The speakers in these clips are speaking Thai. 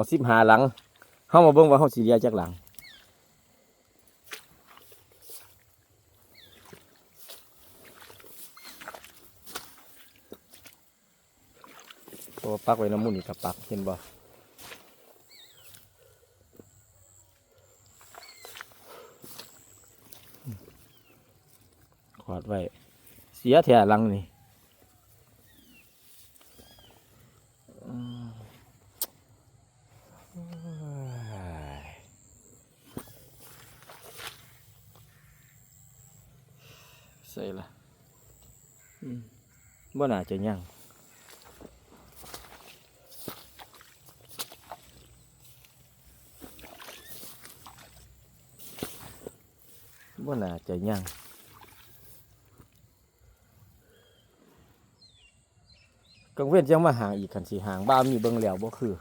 อสิบหาหลังเฮามาเบิ่งว่าเฮาสิเลียจักหลังตัวปักไว้น้ำมูนี่กับปักเห็นบ่ขอดไว้ เสียแถหลังนี่อืมเอ้ย ใส่ละอืมบ่น่าจะยังว่าน่าจะยังกังเว้นจังมาห่างอีกคันสีห่างบ้ามีเบิ่งแล้วบ่คือ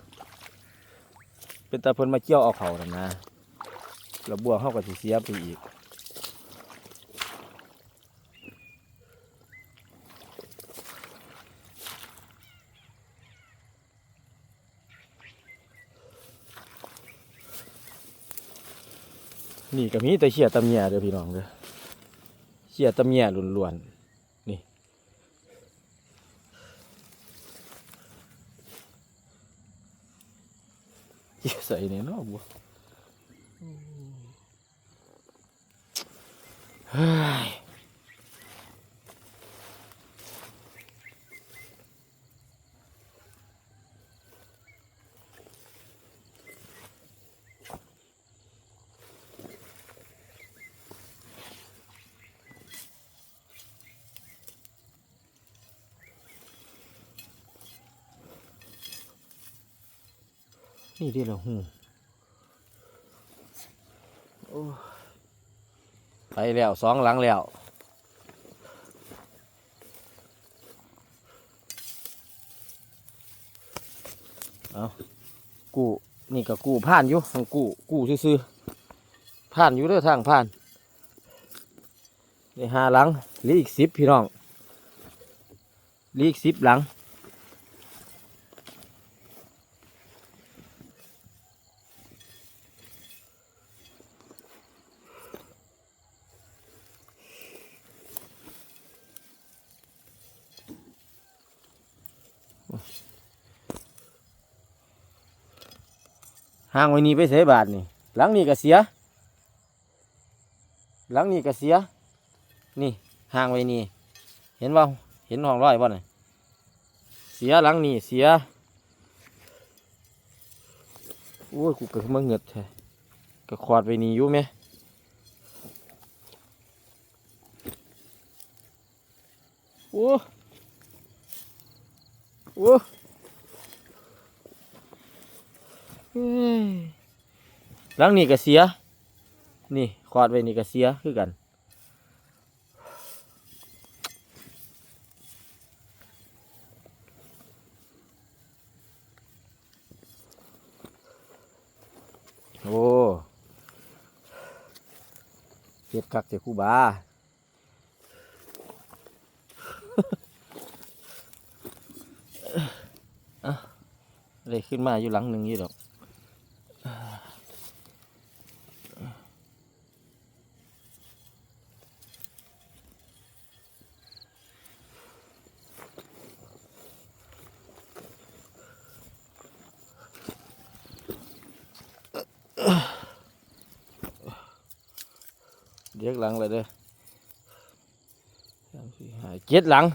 เป็นตาเพิ่นมาเกี่ยวเอาเขาน่ะนะแล้วบัวเฮาก็สิเสียไปอีก นี่ก็มีแต่เขียตำเมียเด้อพี่น้องเด้อเขียตำเมียล้วนๆนี่เหี้ยใส่เนี่ยเนาะบัวเฮ้ย นี่เดิละหูโอ้ไปแล้วสองหลังแล้วเอากู้นี่ก็กู้ผ่านอยู่ทางกู้กู้ซื้อๆผ่านอยู่เด้อทางผ่านนี่ห้าหลังเหลืออีกสิบพี่น้องเหลืออีกสิบหลัง ห่างไว้นี่ไปเสียบาทนี่หลังนี่ก็เสีย หลังนี่ก็เสีย นี่ห่างไว้นี่เห็นบ่เห็นห้องร้อยบ่น่ะเสียหลังนี่เสียโอ้ยกูเกิดมาเหงือดแท้ก็ขวาดไว้นี่อยู่ไหมโอ้ โอ้หลังนี่ก็เสีย นี่ขวาดไว้นี่ก็เสียคือกันโอ้เจ็บคักเจ็บคู่บา อะเลย ขึ้นมาอยู่หลังหนึ่งอยู่ดอกเรียกหลังเลยเด้อสามสี่ห้าเจ็ดหลัง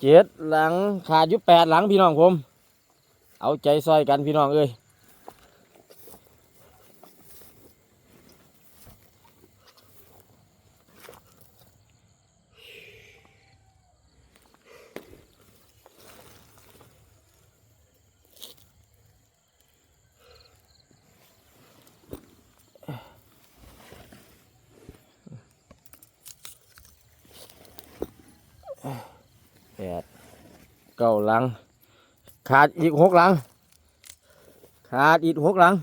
เจ็ดหลังขาดอยู่แปดหลังพี่น้องผม เอาใจซอยกันพี่น้องเอ้ยแปดเก้าหลัง ขาดอีกหกหลัง ขาดอีกหกหลัง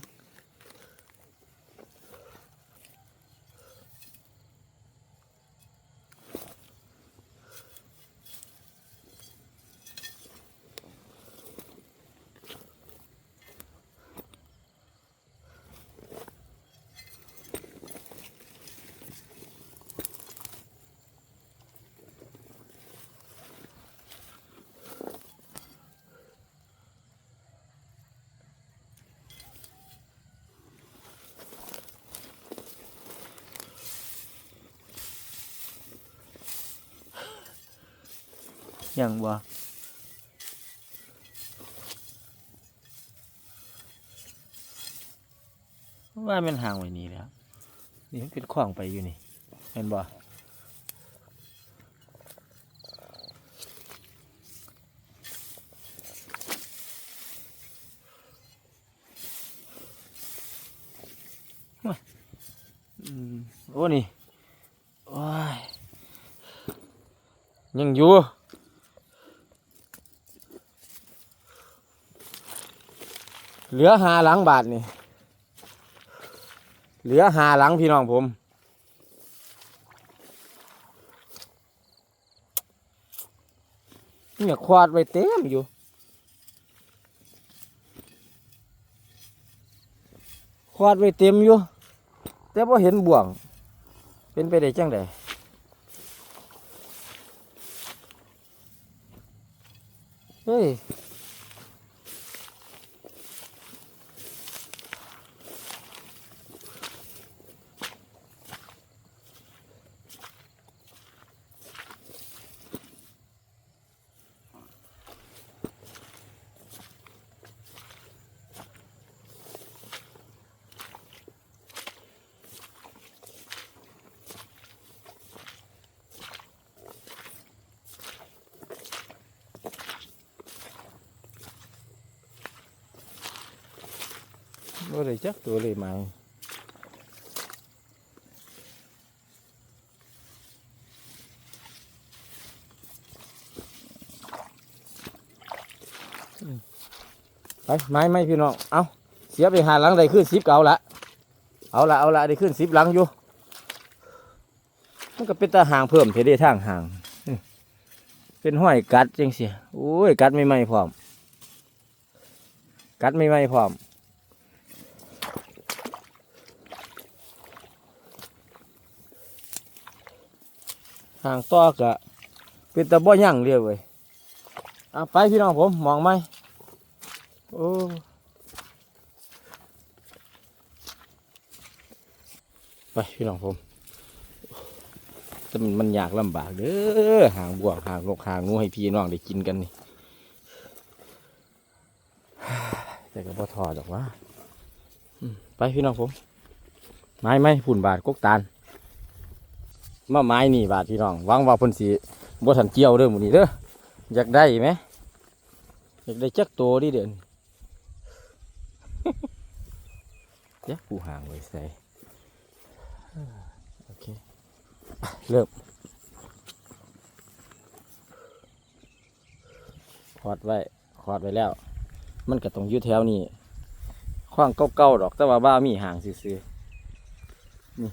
ยังบ่ว่ามันห่างไว้นี่แล้วนี่มันเป็นขวางไปอยู่นี่เห็นบ่อืมโอ้นี่โอ้ยยังอยู่ เหลือหาหลังบาทนี่ เหลือหาหลังพี่น้องผม เนี่ยควาดไว้เต็มอยู่ ควาดไว้เต็มอยู่ แต่พอเห็นบ่วง เป็นไปได้จังไดเฮ้ย บ่ ได้จักตัวเลยมาไปไม้ไม่พี่น้อง เอาเสียไปหาหลังได้ขึ้นสิบเก่าละ เอาละเอาละได้ขึ้นสิบหลังอยู่ มันก็เป็นตาห่างเพิ่มเทเดทางห่าง เป็นห้อยกัดจังเสียโอ้ย กัดไม่ไหมพร้อม กัดไม่ไหมพร้อม ห่างต่อกะเป็นตะบ่ยั่งเรียเว้ยเอาไปพี่น้องผมมองไหมโอ้ไปพี่น้องผมแต่มันยากลำบากเด้อห่างบวกห่างนกห่างงูให้พี่น้องได้กินกันนี่แต่ก็บ่ถอดหรอกว่าไปพี่น้องผม ไม้ไม้ผุ่นบาทกกตาล มาไม้นี่บาทพี่น้องหวังว่าเพ่นสีบ่ทันเกี่ยวเด้อหมูนี้เด้ออยากได้ไหมอยากได้จักโตดิเด่นเดี๋ยวกูห่างไว้ใส่โอเคเริ่มขอดไว้ขอดไว้แล้ว มันก็ต้องยู่แถวนี้ขว้างเก่าๆดอกแต่ว่าบ้ามีห่างซื่อๆนี่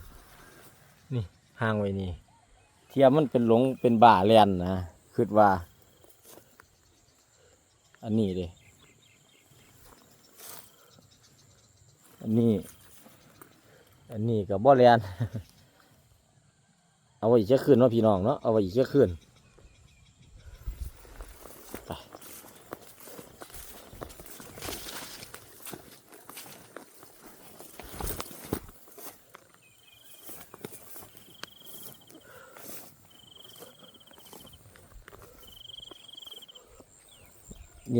นี่ ห่างไว้นี่เทียมมันเป็นหลงเป็นบ่าแลนนะคิดว่า อันนี้เด้อันนี้ อันนี้กับบ่แลนเอาไว้อีกแค่คืนว่าพี่น้องเนาะเอาไว้อีกแค่คืน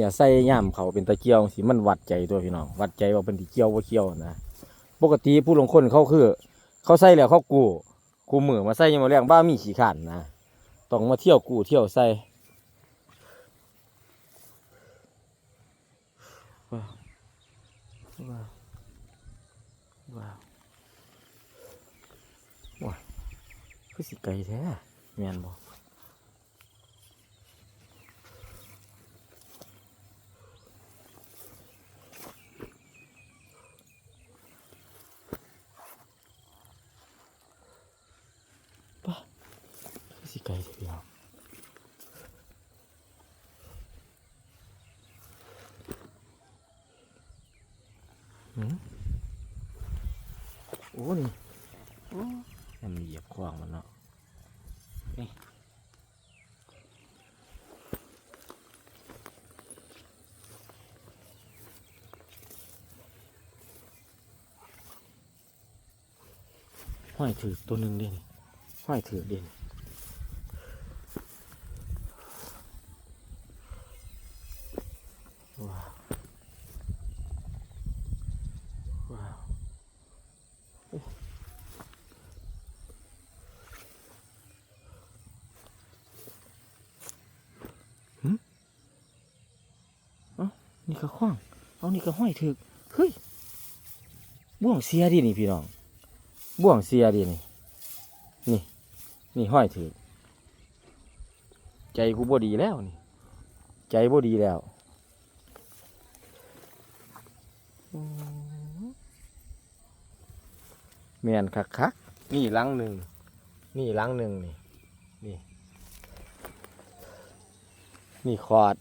เนี่ยใส่ย่ามเขาเป็นตะเกียวสิมันวัดใจตัวพี่น้องวัดใจว่าเป็นตะเกียวว่าเกียวนะปกติผู้ลงคนเขาคือ เขาใส่แล้วเขากู้กู้มือมาใส่ยังมาเรียงบ้ามีขี้ขันนะต้องมาเที่ยวกู้เที่ยวใส่ว้าวว้าวว้าวว้าวคือสิไก่แท้แมนบอสิ ไก่แท้พี่น้องหืมโอ้นี่มันเหยียบขวางมันเนาะนี่ห้อยถือตัวหนึ่งเด่นห้อยถือเด่น ก็ข้องเอานี่ก็ห้อยถึก เฮ้ย บ่วงเสียดินี่พี่น้อง บ่วงเสียดินี่ นี่ นี่ห้อยถึก ใจกูบ่ดีแล้วนี่ ใจบ่ดีแล้วอืมแม่นคักคักนี่ลังหนึ่ง นี่ลังหนึ่งนี่ นี่ นี่คอด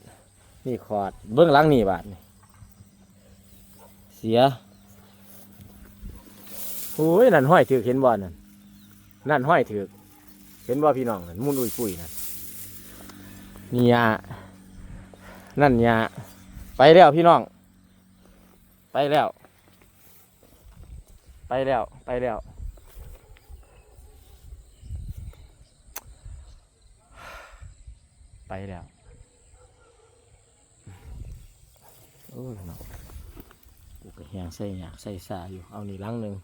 นี่คอดเบื้องหลังนี่บาทนี่เสียโอ้ยนั่นห้อยถือเห็นบ่นั่นนั่นห้อยถือเห็นบ่พี่น้องนั่นมุนอุ้ยปุ้ยนั่นนี่ยานั่นยาไปแล้วพี่น้อง ไปแล้ว ไปแล้วไปแล้วไปแล้ว โอ้ยเนาะกูก็แหงใส่หยากใส่สาอยู่ เอานี่ลังหนึ่ง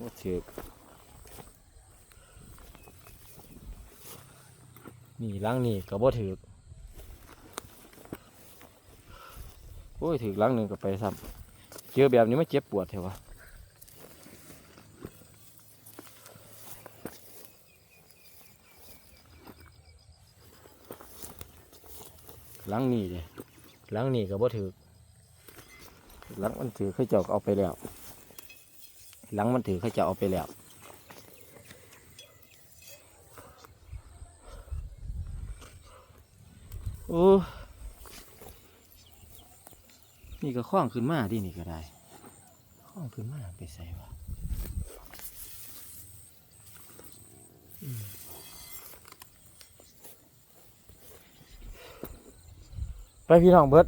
ว่าถือนี่ลังนี่ก็บ่ถือโอ้ยถือลังหนึ่งก็ไปซ้ำเจอแบบนี้ไม่เจ็บปวดเถอะวะลังนี่เลยลังนี่ก็บ่ถือ หลังมันถือเขาเจ้าเอาไปแล้ว หลังมันถือเขาเจ้าเอาไปแล้วโอ้นี่ก็คล้องขึ้นมาดินี่ก็ได้คล้องขึ้นมาไปใส่วะไปพี่น้องเบิด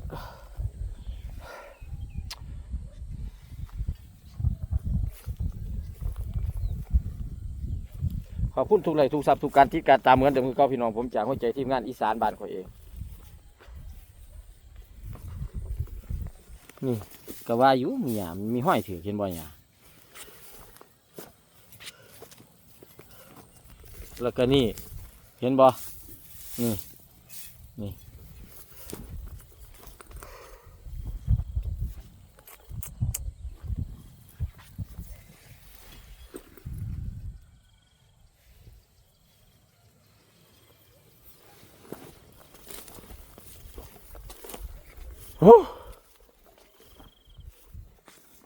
ขอบ คุณทุกไรทุกทรัพย์ทุกการที่การตามเหมือนเดิมคือเก่าพี่น้องผมจากหัวใจทีมงานอีสานบ้านข่อยเอง นี่ก็ว่าอยู่มีหยามีห้อยถือเห็นบ่หยาแล้วก็นี่ เห็นบ่นี่